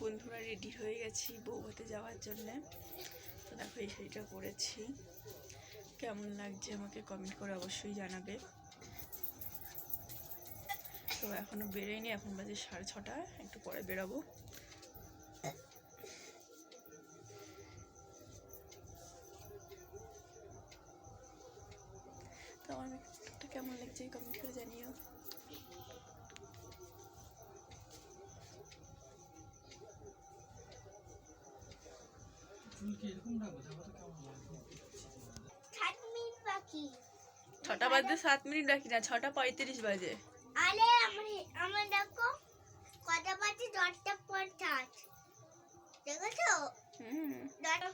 বন্ধুরা রেডি হয়ে গেছি বউ হতে যাওয়ার জন্যে। তো দেখো, এই শাড়িটা পরেছি। কেমন লাগছে আমাকে কমেন্ট করে অবশ্যই জানাবে। তো এখনও বেরোয়নি, এখন বাজে সাড়ে ছটা, একটু পরে বেরোবো। তো আমার কেমন লাগছে কমেন্ট করে জানিও। ছটা বাজে সাত মিনিট বাকি না ছটা পঁয়ত্রিশ বাজে। আরে আমার আমার দেখো কটা বাজে দশটা পঞ্চাশ। দেখেছ? হুম। দশটা